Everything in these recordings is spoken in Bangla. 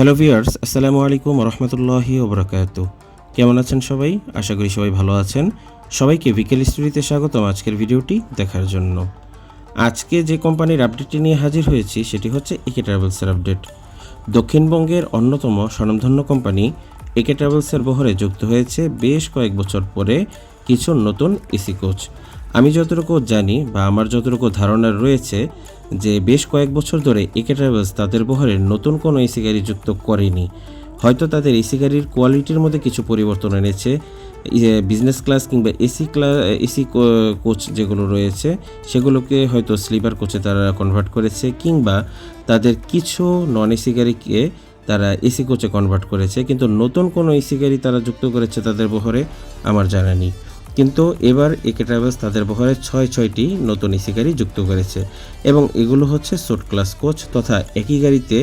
হ্যালো ভিউয়ার্স আসসালামু আলাইকুম রহমতুল্লাহি ওবরাকাত কেমন আছেন সবাই? আশা করি সবাই ভালো আছেন। সবাইকে বিকেল স্টোরিতে স্বাগতম আজকের ভিডিওটি দেখার জন্য। আজকে যে কোম্পানির আপডেটটি নিয়ে হাজির হয়েছি, সেটি হচ্ছে একে ট্রাভেলসের আপডেট। দক্ষিণবঙ্গের অন্যতম স্বনামধন্য কোম্পানি একে ট্রাভেলসের বহরে যুক্ত হয়েছে বেশ কয়েক বছর পরে কিছু নতুন এসি কোচ। আমি যতটুকু জানি বা আমার যতটুকু ধারণা রয়েছে যে বেশ কয়েক বছর ধরে একে ট্রাভেলস তাদের বহরে নতুন কোনো এসি গাড়ি যুক্ত করেনি। হয়তো তাদের এসি গাড়ির কোয়ালিটির মধ্যে কিছু পরিবর্তন এনেছে। বিজনেস ক্লাস কিংবা এসি ক্লাস এসি কোচ যেগুলো রয়েছে, সেগুলোকে হয়তো স্লিপার কোচে তারা কনভার্ট করেছে কিংবা তাদের কিছু নন এসি গাড়িকে তারা এসি কোচে কনভার্ট করেছে। কিন্তু নতুন কোনো এসি গাড়ি তারা যুক্ত করেছে তাদের বহরে আমার জানা নেই। কিন্তু এবার একে ট্রাভেলস তাদের বহরে ছয় ছয়টি নতুন এসি গাড়ি যুক্ত করেছে এবং এগুলো হচ্ছে শর্ট ক্লাস কোচ তথা একই গাড়িতে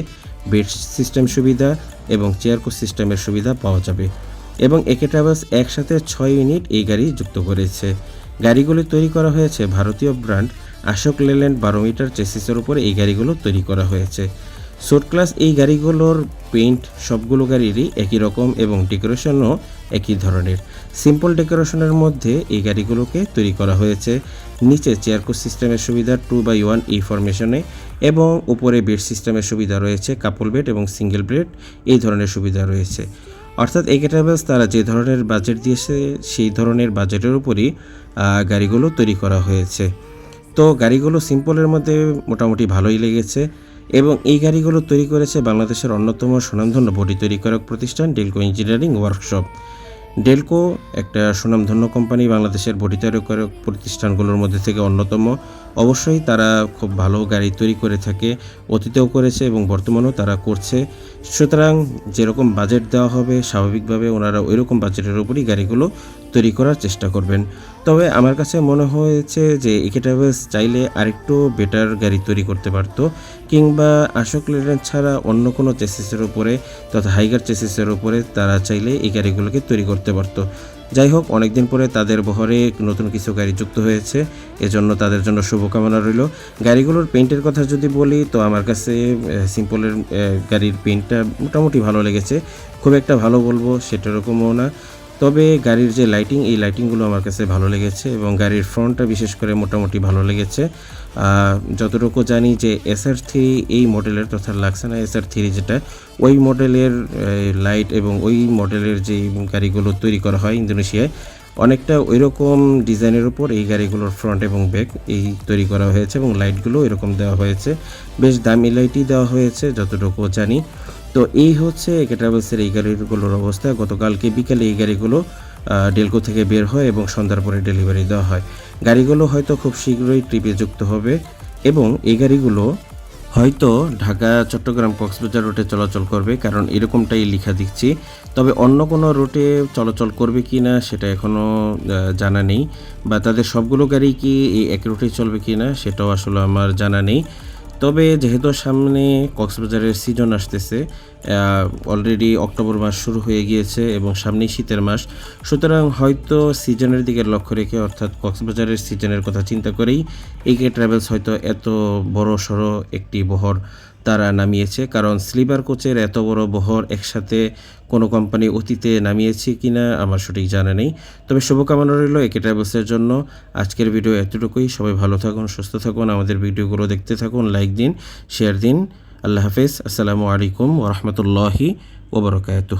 বেড সিস্টেম সুবিধা এবং চেয়ার কোচ সিস্টেমের সুবিধা পাওয়া যাবে এবং একে ট্রাভেলস একসাথে ছয় ইউনিট এই গাড়ি যুক্ত করেছে। গাড়িগুলি তৈরি করা হয়েছে ভারতীয় ব্র্যান্ড আশোক লেল্যান্ড বারো মিটার চেসিসের উপরে এই গাড়িগুলো তৈরি করা হয়েছে। শর্ট ক্লাস এই গাড়িগুলোর পেইন্ট সবগুলো গাড়িরই একই রকম এবং ডেকোরেশনও একই ধরনের। সিম্পল ডেকোরেশনের মধ্যে এই গাড়িগুলোকে তৈরি করা হয়েছে। নিচে চেয়ার কোচ সিস্টেমের সুবিধা টু বাই ওয়ান এই ফরমেশনে এবং উপরে বেড সিস্টেমের সুবিধা রয়েছে কাপল বেড এবং সিঙ্গেল বেড এই ধরনের সুবিধা রয়েছে। অর্থাৎ একে ট্রাভেলস তারা যে ধরনের বাজেট দিয়েছে, সেই ধরনের বাজেটের উপরই গাড়িগুলো তৈরি করা হয়েছে। তো গাড়িগুলো সিম্পলের মধ্যে মোটামুটি ভালোই লেগেছে এবং এই গাড়িগুলো তৈরি করেছে বাংলাদেশের অন্যতম স্বনামধন্য বডি তৈরিকারক প্রতিষ্ঠান ডেলকো ইঞ্জিনিয়ারিং ওয়ার্কশপ ডেলকো, একটা সুনামধন্য কোম্পানি বাংলাদেশের বডি তৈরিকারক প্রতিষ্ঠানগুলোর মধ্যে থেকে অন্যতম। অবশ্যই তারা খুব ভালো গাড়ি তৈরি করে থাকে, অতীতেও করেছে এবং বর্তমানেও তারা করছে। সুতরাং যেরকম বাজেট দেওয়া হবে, স্বাভাবিকভাবে ওনারা ওই রকম বাজেটের উপরই গাড়িগুলো তৈরি করার চেষ্টা করবেন। তবে আমার কাছে মনে হয়েছে যে ট্রাভেলস চাইলে আরেকটু বেটার গাড়ি তৈরি করতে পারতো, কিংবা আশোক লেল্যান্ড ছাড়া অন্য কোনো চেসিসের উপরে তথা হাইগার চেসিসের উপরে তারা চাইলে এই গাড়িগুলোকে তৈরি করতে পারতো। যাই হোক, অনেকদিন পরে তাদের বহরে নতুন কিছু গাড়ি যুক্ত হয়েছে। এজন্য তাদের জন্য শুভকামনা রইল। গাড়িগুলোর পেইন্টের কথা যদি বলি, তো আমার কাছে সিম্পলের গাড়ির পেইন্টটা মোটামুটি ভালো লেগেছে। খুব একটা ভালো বলব সেটারকমও না। তবে গাড়ির যে লাইটিং এই লাইটিংগুলো আমার কাছে ভালো লেগেছে এবং গাড়ির ফ্রন্টটা বিশেষ করে মোটামুটি ভালো লেগেছে। যতটুকু জানি যে এসআর থ্রি এই মডেলের তথা লাক্সানা এসআর থ্রি যেটা, ওই মডেলের লাইট এবং ওই মডেলের যে গাড়িগুলো তৈরি করা হয় ইন্দোনেশিয়ায়, অনেকটা ওই রকম ডিজাইনের উপর এই গাড়িগুলোর ফ্রন্ট এবং ব্যাক এই তৈরি করা হয়েছে এবং লাইটগুলো এরকম দেওয়া হয়েছে। বেশ দামি লাইটই দেওয়া হয়েছে, যতটুকু জানি। তো এই হচ্ছে একে ট্রাভেলসের এই গাড়িগুলোর অবস্থা। গতকালকে বিকালে এই গাড়িগুলো ডেলকো থেকে বের হয় এবং সন্ধ্যার পরে ডেলিভারি দেওয়া হয়। গাড়িগুলো হয়তো খুব শীঘ্রই ট্রিপে যুক্ত হবে এবং এই গাড়িগুলো হয়তো ঢাকা, চট্টগ্রাম, কক্সবাজার রুটে চলাচল করবে কারণ এরকমটাই লেখা দিচ্ছি। তবে অন্য কোনো রুটে চলাচল করবে কি না সেটা এখনও জানা নেই। বা তাদের সবগুলো গাড়ি কি এই এক রুটে চলবে কি না সেটাও আসলে আমার জানা নেই। তবে যেহেতু সামনে কক্সবাজারের সিজন আসতেছে অলরেডি অক্টোবর মাস শুরু হয়ে গিয়েছে এবং সামনেই শীতের মাস। সুতরাং হয়তো সিজনের দিকে লক্ষ্য রেখে, অর্থাৎ কক্সবাজারের সিজনের কথা চিন্তা করেই একে ট্রাভেলস হয়তো এত বড় সড়ো একটি বহর তারা নামিয়েছে, কারণ স্লিপার কোচের এত বড় বহর একসাথে কোনো কোম্পানি অতীতে নামিয়েছে কি না আমার সঠিক জানা নেই। তবে শুভকামনা রইল একে ট্রাভেলসের জন্য। আজকের ভিডিও এতটুকুই। সবাই ভালো থাকুন, সুস্থ থাকুন, আমাদের ভিডিওগুলো দেখতে থাকুন, লাইক দিন, শেয়ার দিন। আল্লাহ হাফেজ। আসসালামু আলাইকুম ওরহমতুল্লাহি ওবরকাত